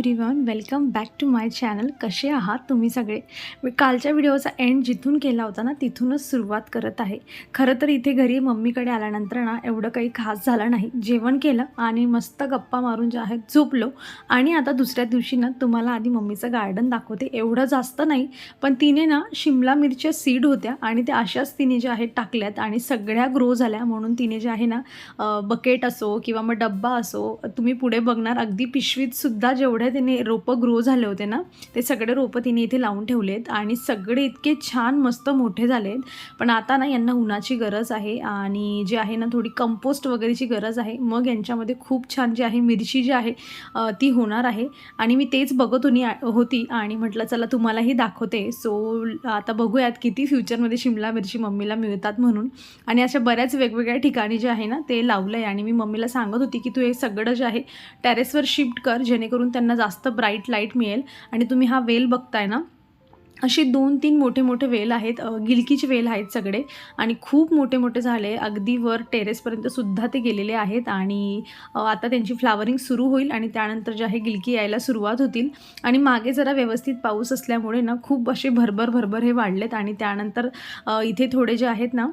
Everyone welcome back to my channel कसे आहात तुम्ही सगळे? मी कालच्या व्हिडिओचा एंड जिथून केला होता ना तिथूनच सुरुवात करत आहे. खरं तर इथे घरी मम्मीकडे आल्यानंतर ना एवढं काही खास झालं नाही. जेवण केलं आणि मस्त गप्पा मारून जे आहेत झोपलो. आणि आता दुसऱ्या दिवशी ना तुम्हाला आधी मम्मीचं गार्डन दाखवते. एवढं जास्त नाही पण तिने ना शिमला मिरच्या सीड होत्या आणि त्या अशाच तिने ज्या आहेत टाकल्यात आणि सगळ्या ग्रो झाल्या. म्हणून तिने जे आहे ना बकेट असो किंवा मग डब्बा असो तुम्ही पुढे बघणार. अगदी पिशवीतसुद्धा जेवढे जेवढे तिने रोपं ग्रो झाले होते ना ते सगळे रोपं तिने इथे लावून ठेवलेत आणि सगळे इतके छान मस्त मोठे झालेत. पण आता ना यांना उन्हाची गरज आहे आणि जे आहे ना थोडी कंपोस्ट वगैरेची गरज आहे. मग यांच्यामध्ये खूप छान जी आहे मिरची जी आहे ती होणार आहे. आणि मी तेच बघत होनी होती आणि म्हटलं चला तुम्हालाही दाखवते. सो आता बघूयात किती फ्युचरमध्ये शिमला मिरची मम्मीला मिळतात म्हणून. आणि अशा बऱ्याच वेगवेगळ्या ठिकाणी जे आहे ना ते लावलं आहे आणि मी मम्मीला सांगत होती की तू हे सगळं जे आहे टेरेसवर शिफ्ट कर जेणेकरून त्यांना जास्त ब्राईट लाइट मिळेल आणि तुम्ही हा वेल बघताय ना असे दोन तीन मोठे मोठे वेल आहेत. गिलकीचे वेल आहेत सगळे आणि खूप मोठे मोठे झाले अगदी वर टेरेसपर्यंत सुद्धा ते गेलेले आहेत आणि आता त्यांची फ्लावरिंग सुरू होईल आणि त्यानंतर जे आहे गिलकी यायला सुरुवात होतील. आणि मागे जरा व्यवस्थित पाऊस असल्यामुळे ना खूप असे भरभर भरभर हे वाढलेत आणि त्यानंतर इथे थोडे जे आहेत ना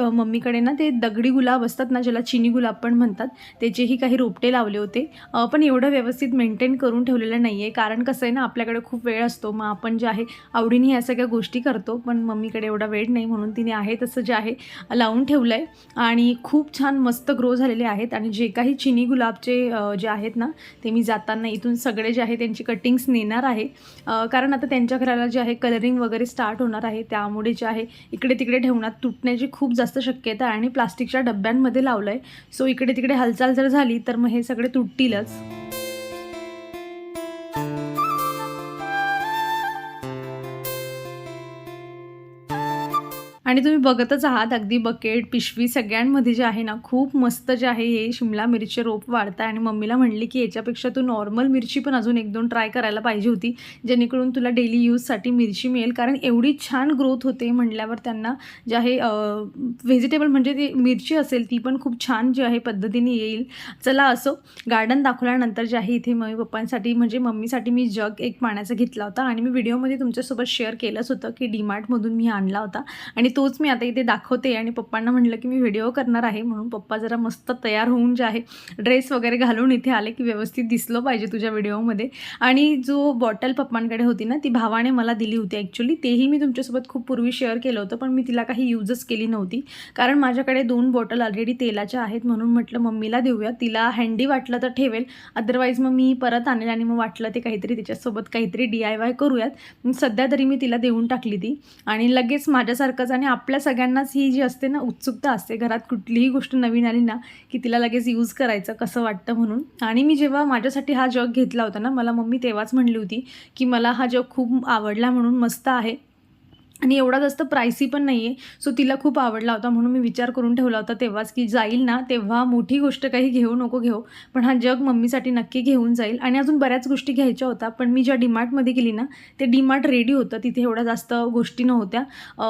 मम्मीकडे ना ते दगडी गुलाब असतात ना ज्याला चिनी गुलाब पण म्हणतात त्याचेही काही रोपटे लावले होते. पण एवढं व्यवस्थित मेंटेन करून ठेवलेलं नाही आहे कारण कसं आहे ना आपल्याकडे खूप वेळ असतो. मग आपण जे आहे आवडीने ह्या सगळ्या गोष्टी करतो पण मम्मीकडे एवढा वेळ नाही म्हणून तिने आहे तसं जे आहे लावून ठेवलं आहे आणि खूप छान मस्त ग्रो झालेले आहेत आणि जे काही चिनी गुलाबचे जे आहेत ना ते मी जाताना इथून सगळे जे आहे त्यांची कटिंग्स नेणार आहे. कारण आता त्यांच्या घराला जे आहे कलरिंग वगैरे स्टार्ट होणार आहे त्यामुळे जे आहे इकडे तिकडे ठेवण्यात तुटण्याची खूप जास्त शक्यता आहे आणि प्लास्टिकच्या डब्यांमध्ये लावलं आहे सो इकडे तिकडे हालचाल जर झाली तर मग हे सगळे तुटतीलच. आणि तुम्ही बघतच आहात अगदी बकेट पिशवी सगळ्यांमध्ये जे आहे ना खूप मस्त जे आहे हे शिमला मिरची रोप वाढतं आणि मम्मीला म्हणली की याच्यापेक्षा तू नॉर्मल मिरची पण अजून एक दोन ट्राय करायला पाहिजे होती जेणेकरून तुला डेली यूजसाठी मिरची मिळेल. कारण एवढी छान ग्रोथ होते म्हणल्यावर त्यांना जे आहे व्हेजिटेबल म्हणजे ती मिरची असेल ती पण खूप छान जी आहे पद्धतीने येईल. चला असो गार्डन दाखवल्यानंतर जे आहे इथे मम्मी पप्पांसाठी म्हणजे मम्मीसाठी मी जग एक पाण्याचा घेतला होता. आणि मी व्हिडिओमध्ये तुमच्यासोबत शेअर केलंच होतं की डीमार्टमधून मी आणला होता. आणि तो तोच मी आता इथे दाखवते आणि पप्पांना म्हटलं की मी व्हिडिओ करणार आहे म्हणून पप्पा जरा मस्त तयार होऊन जे आहे ड्रेस वगैरे घालून इथे आले की व्यवस्थित दिसलं पाहिजे तुझ्या व्हिडिओमध्ये आणि जो बॉटल पप्पांकडे होती ना ती भावाने मला दिली होती ॲक्च्युली तेही मी तुमच्यासोबत खूप पूर्वी शेअर केलं होतं पण मी तिला काही यूजच केली नव्हती. कारण माझ्याकडे दोन बॉटल ऑलरेडी तेलाच्या आहेत म्हणून म्हटलं मम्मीला देऊया. तिला हँडी वाटलं तर ठेवेल. अदरवाईज मग मी परत आणेल आणि मग वाटलं ते काहीतरी तिच्यासोबत काहीतरी डी आय वाय करूयात. सध्या तरी मी तिला देऊन टाकली ती. आणि लगेच माझ्यासारखंच आणि आणि आपल्या सगळ्यांनाच ही जी असते ना उत्सुकता असते. घरात कुठलीही गोष्ट नवीन आली ना की तिला लगेच यूज करायचं कसं वाटतं म्हणून. आणि मी जेव्हा माझ्यासाठी हा जग घेतला होता ना मला मम्मी तेव्हाच म्हणली होती की मला हा जग खूप आवडला म्हणून मस्त आहे. आणि एवढा जास्त प्रायसी पण नाही आहे सो तिला खूप आवडला होता. म्हणून मी विचार करून ठेवला होता तेव्हाच की जाईल ना तेव्हा मोठी गोष्ट काही घेऊ नको घेऊ. पण हा जग मम्मीसाठी नक्की घेऊन जाईल. आणि अजून बऱ्याच गोष्टी घ्यायच्या होत्या. पण मी ज्या डीमार्टमध्ये गेली ना ते डीमार्ट रेडी होतं. तिथे एवढ्या जास्त गोष्टी नव्हत्या.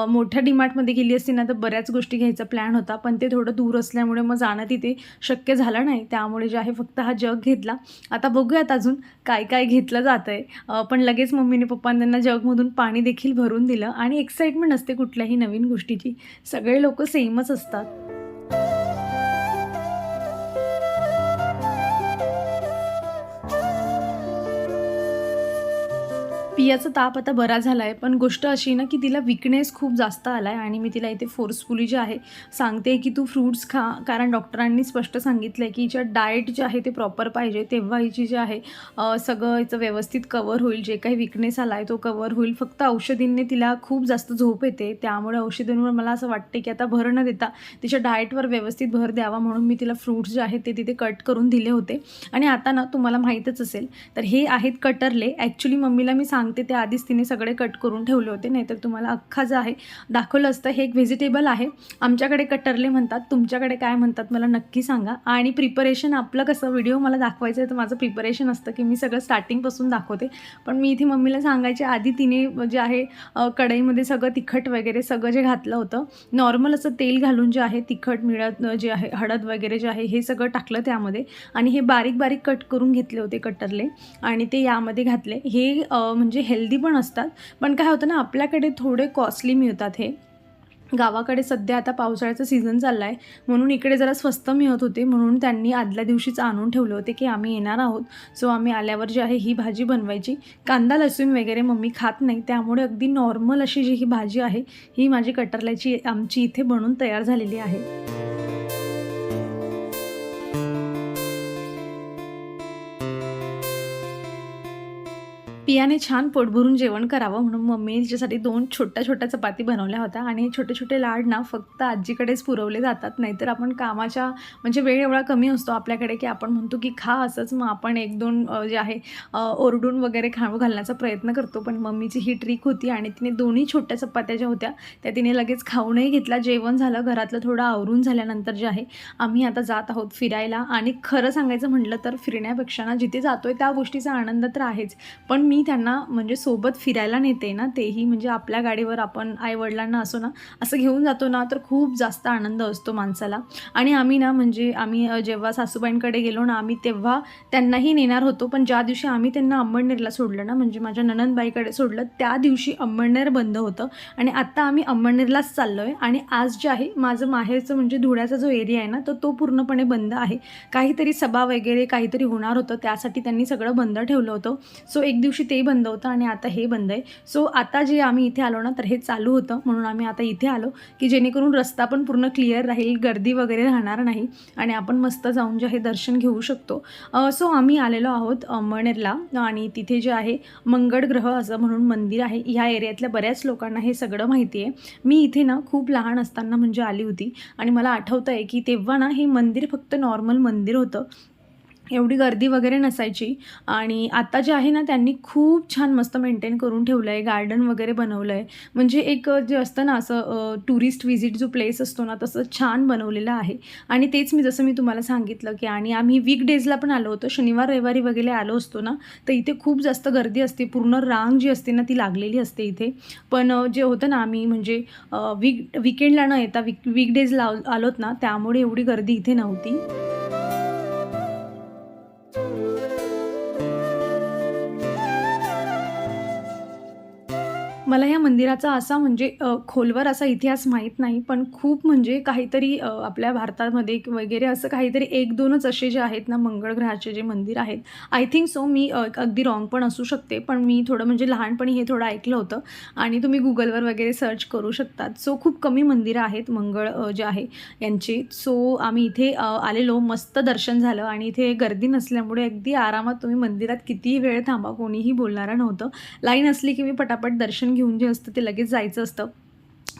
मोठ्या डीमार्टमध्ये गेली असती ना तर बऱ्याच गोष्टी घ्यायचा प्लॅन होता. पण ते थोडं दूर असल्यामुळे मग जाणं तिथे शक्य झालं नाही. त्यामुळे जे आहे फक्त हा जग घेतला. आता बघूयात अजून काय काय घेतलं जातं आहे पण लगेच मम्मीने पप्पांना त्यांना जगमधून पाणी देखील भरून दिलं. आणि एक्साइटमेंट असते कुठल्याही नवीन गोष्टीची. सगळे लोक सेमच असतात. पियाचा ताप आता बरा झाला आहे पण गोष्ट अशी ना की तिला विकनेस खूप जास्त आला आहे आणि मी तिला इथे फोर्सफुली जे आहे सांगते की तू फ्रूट्स खा. कारण डॉक्टरांनी स्पष्ट सांगितलं आहे की हिच्या डाएट जे आहे ते प्रॉपर पाहिजे. तेव्हा हिची जे आहे सगळं हिचं व्यवस्थित कवर होईल. जे काही विकनेस आला आहे तो कवर होईल. फक्त औषधींनी तिला खूप जास्त झोप येते. त्यामुळे औषधींवर मला असं वाटते की आता भर न देता तिच्या डाएटवर व्यवस्थित भर द्यावा म्हणून मी तिला फ्रूट्स जे आहेत ते तिथे कट करून दिले होते. आणि आता ना तुम्हाला माहीतच असेल तर हे आहेत कटरले. ॲक्च्युली मम्मीला मी सांग सांगते ते आधीच तिने सगळे कट करून ठेवले होते नाहीतर तुम्हाला अख्खा जे आहे दाखवलं असतं. हे एक व्हेजिटेबल आहे. आमच्याकडे कटरले म्हणतात. तुमच्याकडे काय म्हणतात मला नक्की सांगा. आणि प्रिपरेशन आपलं कसं? व्हिडिओ मला दाखवायचं आहे तर माझं प्रिपरेशन असतं की मी सगळं स्टार्टिंगपासून दाखवते. पण मी इथे मम्मीला सांगायच्या आधी तिने जे आहे कढईमध्ये सगळं तिखट वगैरे सगळं जे घातलं होतं नॉर्मल असं तेल घालून जे आहे तिखट मिळत जे आहे हळद वगैरे जे आहे हे सगळं टाकलं त्यामध्ये. आणि हे बारीक बारीक कट करून घेतले होते कटरले. आणि ते यामध्ये घातले. हे म्हणजे हेल्दी पण असतात. पण काय होतं ना आपल्याकडे थोडे कॉस्टली मिळतात हे. गावाकडे सध्या आता पावसाळ्याचा सीझन चालला आहे म्हणून इकडे जरा स्वस्त मिळत होते. म्हणून त्यांनी आदल्या दिवशीच आणून ठेवले होते की आम्ही येणार आहोत. सो आम्ही आल्यावर जी आहे ही भाजी बनवायची. कांदा लसूण वगैरे मम्मी खात नाही. त्यामुळे अगदी नॉर्मल अशी जी ही भाजी आहे ही माझी कटरल्याची आमची इथे बनून तयार झालेली आहे. पियाने छान पोटभरून जेवण करावं म्हणून मम्मीने तिच्यासाठी दोन छोट्या छोट्या चपाती बनवल्या होत्या. आणि हे छोटे छोटे लाड ना फक्त आजीकडेच पुरवले जातात. नाहीतर आपण कामाच्या म्हणजे वेळ एवढा कमी असतो आपल्याकडे की आपण म्हणतो की खा असंच. मग आपण एक दोन जे आहे ओरडून वगैरे खाऊ घालण्याचा प्रयत्न करतो. पण मम्मीची ही ट्रिक होती आणि तिने दोन्ही छोट्या चपात्या ज्या होत्या त्या तिने लगेच खाऊनही घेतला जेवण झालं घरातलं थोडं आवरून झाल्यानंतर जे आहे आम्ही आता जात आहोत फिरायला. आणि खरं सांगायचं म्हटलं तर फिरण्यापेक्षा ना जिथे जातोय त्या गोष्टीचा आनंद तर आहेच. पण मी त्यांना म्हणजे सोबत फिरायला नेते ना तेही म्हणजे आपल्या गाडीवर आपण आईवडिलांना असो ना असं घेऊन जातो ना तर खूप जास्त आनंद असतो माणसाला. आणि आम्ही ना म्हणजे आम्ही जेव्हा सासूबाईंकडे गेलो ना आम्ही तेव्हा त्यांनाही नेणार होतो पण ज्या दिवशी आम्ही त्यांना अंबळनेरला सोडलं ना म्हणजे माझ्या ननंदबाईकडे सोडलं त्या दिवशी अंबळनेर बंद होतं. आणि आत्ता आम्ही अंबळनेरलाच चाललो आहे आणि आज जे आहे माझं माहेरचं म्हणजे धुळ्याचा जो एरिया आहे ना तर तो पूर्णपणे बंद आहे. काहीतरी सभा वगैरे काहीतरी होणार होतं त्यासाठी त्यांनी सगळं बंद ठेवलं होतं. सो एक दिवशी ते बंद होतं आणि आता हे बंद आहे. सो आता जे आम्ही इथे आलो ना तर हे चालू होतं. म्हणून आम्ही आता इथे आलो की जेणेकरून रस्ता पण पूर्ण क्लिअर राहील गर्दी वगैरे राहणार नाही आणि आपण मस्त जाऊन जे आहे दर्शन घेऊ शकतो. सो आम्ही आलेलो आहोत अंमळनेरला आणि तिथे जे आहे मंगळ ग्रह असं म्हणून मंदिर आहे. ह्या एरियातल्या बऱ्याच लोकांना हे सगळं माहिती आहे. मी इथे ना खूप लहान असताना म्हणजे आली होती आणि मला आठवतं आहे की तेव्हा ना हे मंदिर फक्त नॉर्मल मंदिर होतं. एवढी गर्दी वगैरे नसायची. आणि आता जे आहे ना त्यांनी खूप छान मस्त मेंटेन करून ठेवलं आहे गार्डन वगैरे बनवलं आहे म्हणजे एक जे असतं ना असं टुरिस्ट व्हिजिट जो प्लेस असतो ना तसं छान बनवलेलं आहे. आणि तेच मी जसं मी तुम्हाला सांगितलं की आणि आम्ही वीक डेजला पण आलो होतो. शनिवार रविवारी वगैरे आलो असतो ना तर इथे खूप जास्त गर्दी असते. पूर्ण रांग जी असते ना ती लागलेली असते इथे. पण जे होतं ना आम्ही म्हणजे वीक विकेंडला न येता वीक वीकडेजला आलोत ना त्यामुळे एवढी गर्दी इथे नव्हती. मला या मंदिराचा असा म्हणजे खोलवर असा इतिहास माहीत नाही पण खूप म्हणजे काहीतरी आपल्या भारतामध्ये वगैरे असं काहीतरी एक दोनच असे जे आहेत ना मंगळ ग्रहाचे जे मंदिर आहेत. आय थिंक सो मी अगदी रॉंग पण असू शकते पण मी थोडं म्हणजे लहानपणी हे थोडं ऐकलं होतं आणि तुम्ही गुगलवर वगैरे सर्च करू शकतात. सो खूप कमी मंदिरं आहेत मंगळ जे आहे यांची. सो आम्ही इथे आलेलो मस्त दर्शन झालं आणि इथे गर्दी नसल्यामुळे अगदी आरामात तुम्ही मंदिरात कितीही वेळ थांबा कोणीही बोलणारं नव्हतं. लाईन असली की मी पटापट दर्शन घेऊ घेऊन जे असतं ते लगेच जायचं असतं.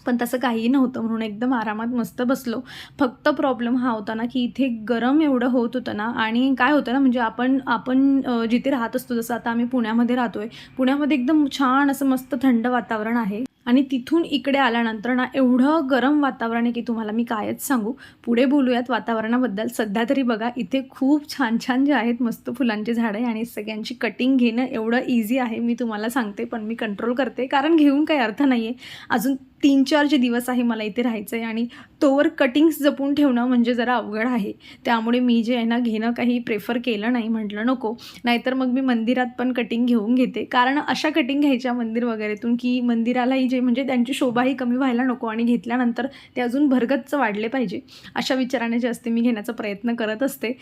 पण तसं काहीही नव्हतं म्हणून एकदम आरामात मस्त बसलो. फक्त प्रॉब्लेम हा होता ना की इथे गरम एवढं होत होतं ना आणि काय होतं ना म्हणजे आपण आपण जिथे राहत असतो जसं आता आम्ही पुण्यामध्ये राहतो आहे पुण्यामध्ये एकदम छान असं मस्त थंड वातावरण आहे. आणि तिथून इकडे आल्यानंतर ना एवढं गरम वातावरण आहे की तुम्हाला मी कायच सांगू. पुढे बोलूयात वातावरणाबद्दल. सध्या तरी बघा इथे खूप छान छान जे आहेत मस्त फुलांची झाडं आहे आणि सगळ्यांची कटिंग घेणं एवढं इझी आहे. मी तुम्हाला सांगते पण मी कंट्रोल करते. कारण घेऊन काही अर्थ नाही आहे अजून तीन चार जे दिवस आहे मला इथे राहायचं आहे आणि तोवर कटिंग्स जपून ठेवणं म्हणजे जरा अवघड आहे. त्यामुळे मी जे आहे ना घेणं काही प्रेफर केलं नाही. म्हटलं नको. नाहीतर मग मी मंदिरात पण कटिंग घेऊन घेते. कारण अशा कटिंग घ्यायच्या मंदिर वगैरेतून की मंदिरालाही जे म्हणजे त्यांची शोभाही कमी व्हायला नको आणि घेतल्यानंतर ते अजून भरगच्च वाढले पाहिजे. अशा विचाराने जे असते मी घेण्याचा प्रयत्न करत असते.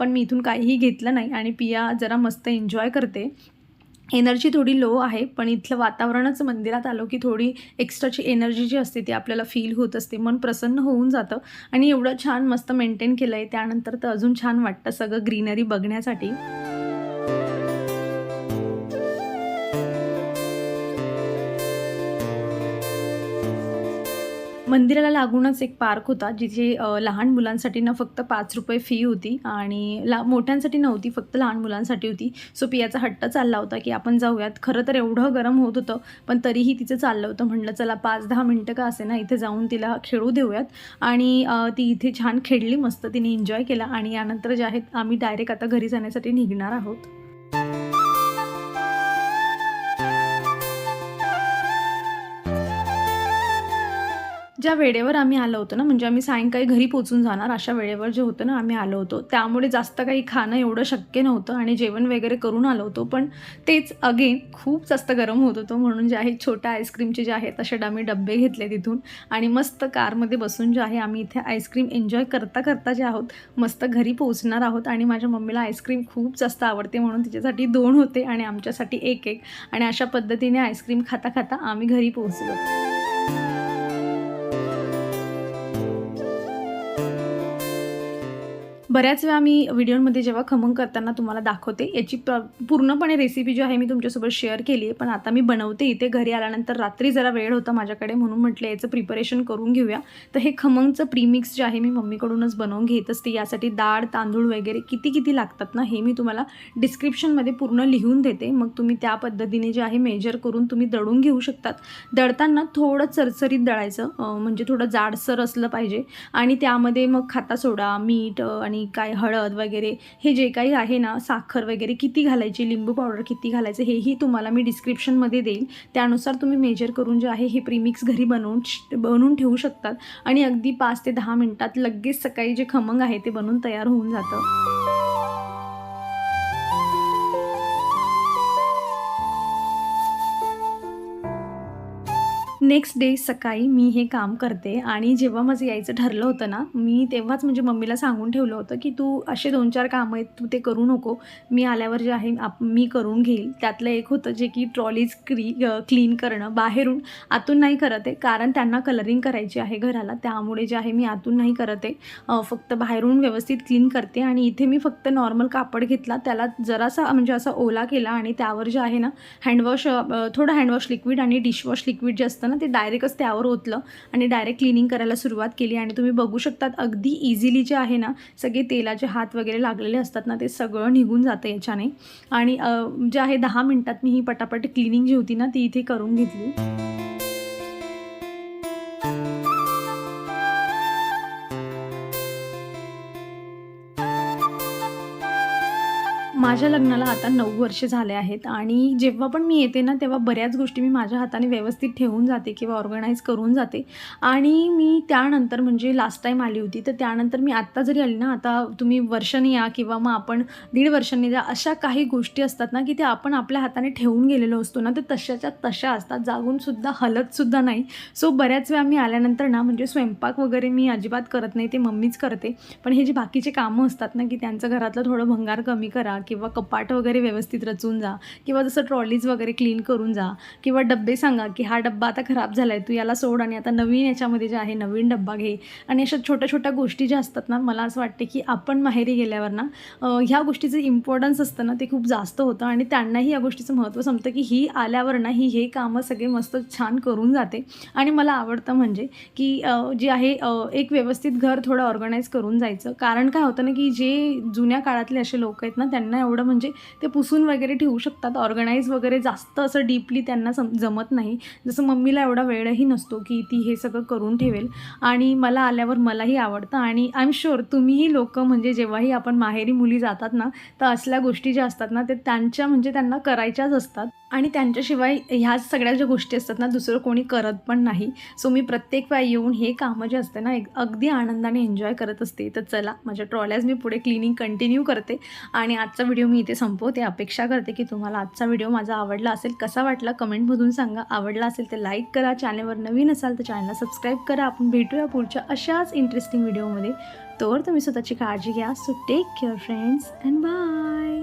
पण मी इथून काहीही घेतलं नाही आणि पिया जरा मस्त एन्जॉय करते. एनर्जी थोडी लो आहे पण इथलं वातावरणच मंदिरात आलो की थोडी एक्स्ट्राची एनर्जी जी असते ती आपल्याला फील होत असते. मन प्रसन्न होऊन जातं आणि एवढं छान मस्त मेंटेन केलं आहे त्यानंतर तर अजून छान वाटतं सगळं ग्रीनरी बघण्यासाठी. मंदिराला लागूनच एक पार्क होता जिथे लहान मुलांसाठी ना फक्त पाच रुपये फी होती आणि ला मोठ्यांसाठी नव्हती फक्त लहान मुलांसाठी होती. सो पियाचा हट्ट चालला होता की आपण जाऊयात. खरं तर एवढं गरम होत होतं पण तरीही तिचं चाललं होतं. म्हणलं चला पाच दहा मिनटं का असे ना इथे जाऊन तिला खेळू देऊयात. आणि ती इथे छान खेळली मस्त तिने एन्जॉय केला. आणि यानंतर जे आहेत आम्ही डायरेक्ट आता घरी जाण्यासाठी निघणार आहोत. ज्या वेळेवर आम्ही आलो होतो ना म्हणजे आम्ही सायंकाळी घरी पोचून जाणार अशा वेळेवर जे होतं ना आम्ही आलो होतो. त्यामुळे जास्त काही खाणं एवढं शक्य नव्हतं आणि जेवण वगैरे करून आलो होतो. पण तेच अगेन खूप जास्त गरम होत होतं. म्हणून जे आहे छोट्या आईस्क्रीमचे जे आहेत तसे आम्ही डबे घेतले तिथून. आणि मस्त कारमध्ये बसून जे आहे आम्ही इथे आईस्क्रीम एन्जॉय करता करता जे आहोत मस्त घरी पोहोचणार आहोत. आणि माझ्या मम्मीला आईस्क्रीम खूप जास्त आवडते म्हणून तिच्यासाठी दोन होते आणि आमच्यासाठी एक एक. आणि अशा पद्धतीने आईस्क्रीम खाता खाता आम्ही घरी पोहोचलो. बऱ्याच वेळा मी व्हिडिओमध्ये जेव्हा खमंग करताना तुम्हाला दाखवते याची प्र पूर्णपणे रेसिपी जी आहे मी तुमच्यासोबत शेअर केली आहे. पण आता मी बनवते इथे घरी आल्यानंतर रात्री जरा वेळ होता माझ्याकडे म्हणून म्हटलं याचं प्रिपरेशन करून घेऊया. तर हे खमंगचं प्रीमिक्स जे आहे मी मम्मीकडूनच बनवून घेत असते. यासाठी डाळ तांदूळ वगैरे किती किती लागतात ना हे मी तुम्हाला डिस्क्रिप्शनमध्ये पूर्ण लिहून देते. मग तुम्ही त्या पद्धतीने जे आहे मेजर करून तुम्ही दळून घेऊ शकतात. दळताना थोडं चरचरीत दळायचं म्हणजे थोडं जाडसर असलं पाहिजे. आणि त्यामध्ये मग खाता सोडा मीठ आणि आणि काय हळद वगैरे हे जे काही आहे ना साखर वगैरे किती घालायची लिंबू पावडर किती घालायचं हेही तुम्हाला मी डिस्क्रिप्शनमध्ये देईल. त्यानुसार तुम्ही मेजर करून जे आहे हे प्रीमिक्स घरी बनवून श- बनवून ठेवू शकतात. आणि अगदी पाच ते दहा मिनटात लगेच सकाळी जे खमंग आहे ते बनून तयार होऊन जातं. नेक्स्ट डे सकाळी मी हे काम करते. आणि जेव्हा माझं यायचं ठरलं होतं ना मी तेव्हाच म्हणजे मम्मीला सांगून ठेवलं होतं की तू असे दोन चार कामं आहेत तू ते करू नको. मी आल्यावर जे आहे आप मी करून घेईल. त्यातलं एक होतं जे की ट्रॉलीज क्री क्लीन करणं बाहेरून आतून नाही करत आहे. कारण त्यांना कलरिंग करायची आहे घराला. त्यामुळे जे आहे मी आतून नाही करत आहे. फक्त बाहेरून व्यवस्थित क्लीन करते. आणि इथे मी फक्त नॉर्मल कापड घेतला. त्याला जरासा म्हणजे असा ओला केला. आणि त्यावर जे आहे ना हँडवॉश थोडं हँडवॉश लिक्विड आणि डिशवॉश लिक्विड जे असतं ना ते डायरेक्टच त्यावर ओतलं आणि डायरेक्ट क्लिनिंग करायला सुरुवात केली. आणि तुम्ही बघू शकतात अगदी इझिली जे आहे ना सगळे तेलाचे हात वगैरे लागलेले असतात ना ते सगळं निघून जातं याच्याने. आणि जे आहे दहा मिनटात मी ही पटापट क्लिनिंग जी होती ना ती इथे करून घेतली. माझ्या लग्नाला आता नऊ वर्ष झाले आहेत आणि जेव्हा पण मी येते ना तेव्हा बऱ्याच गोष्टी मी माझ्या हाताने व्यवस्थित ठेवून जाते किंवा ऑर्गनाईज करून जाते. आणि मी त्यानंतर म्हणजे लास्ट टाईम आली होती तर त्यानंतर मी आत्ता जरी आली ना आता तुम्ही वर्षाने या किंवा मग आपण दीड वर्षांनी या अशा काही गोष्टी असतात ना की त्या आपण आपल्या हाताने ठेवून गेलेलो असतो ना तर तशाच्या तशा असतात. जागूनसुद्धा हलतसुद्धा नाही. सो बऱ्याच वेळा मी आल्यानंतर ना म्हणजे स्वयंपाक वगैरे मी अजिबात करत नाही ते मम्मीच करते. पण हे जे बाकीचे कामं असतात ना की त्यांचं घरातलं थोडं भंगार कमी करा किंवा किंवा कपाट वगैरे व्यवस्थित रचून जा किंवा जसं ट्रॉलीज वगैरे क्लीन करून जा किंवा डब्बे सांगा की हा डब्बा आता खराब झाला आहे तू याला सोड आणि आता नवीन याच्यामध्ये जे आहे नवीन डब्बा घे. आणि अशा छोट्या छोट्या गोष्टी ज्या असतात ना मला असं वाटते की आपण माहेरी गेल्यावर ना ह्या गोष्टीचं इम्पॉर्टन्स असतं ना ते खूप जास्त होतं आणि त्यांनाही या गोष्टीचं महत्त्व समजतं की ही आल्यावर ना ही हे कामं सगळे मस्त छान करून जाते. आणि मला आवडतं म्हणजे की जे आहे एक व्यवस्थित घर थोडं ऑर्गनाईज करून जायचं. कारण काय होतं ना की जे जुन्या काळातले असे लोक आहेत ना त्यांना एवढं म्हणजे ते पुसून वगैरे ठेवू शकतात. ऑर्गनाईज वगैरे जास्त असं डीपली त्यांना सम जमत नाही. जसं मम्मीला एवढा वेळही नसतो की ती हे सगळं करून ठेवेल. आणि मला आल्यावर मलाही आवडतं. आणि आय एम शुअर तुम्हीही लोक म्हणजे जेव्हाही आपण माहेरी मुली जातात ना तर असल्या गोष्टी ज्या असतात ना ते त्यांच्या म्हणजे त्यांना करायच्याच असतात. आणि त्यांच्याशिवाय ह्या सगळ्या ज्या गोष्टी असतात ना दुसरं कोणी करत पण नाही. सो मी प्रत्येक वेळा येऊन हे कामं जे असते ना एक अगदी आनंदाने एन्जॉय करत असते. तर चला माझ्या ट्रॉल्याज मी पुढे क्लिनिंग कंटिन्यू करते. आणि आजचा व्हिडिओ मी इथे संपवते. अपेक्षा करते की तुम्हाला आजचा व्हिडिओ माझा आवडला असेल कसा वाटला कमेंटमधून सांगा. आवडला असेल तर लाईक करा. चॅनलवर नवीन असाल तर चॅनलला सबस्क्राईब करा. आपण भेटूया पुढच्या अशाच इंटरेस्टिंग व्हिडिओमध्ये तोवर तुम्ही स्वतःची काळजी घ्या. So take care friends and bye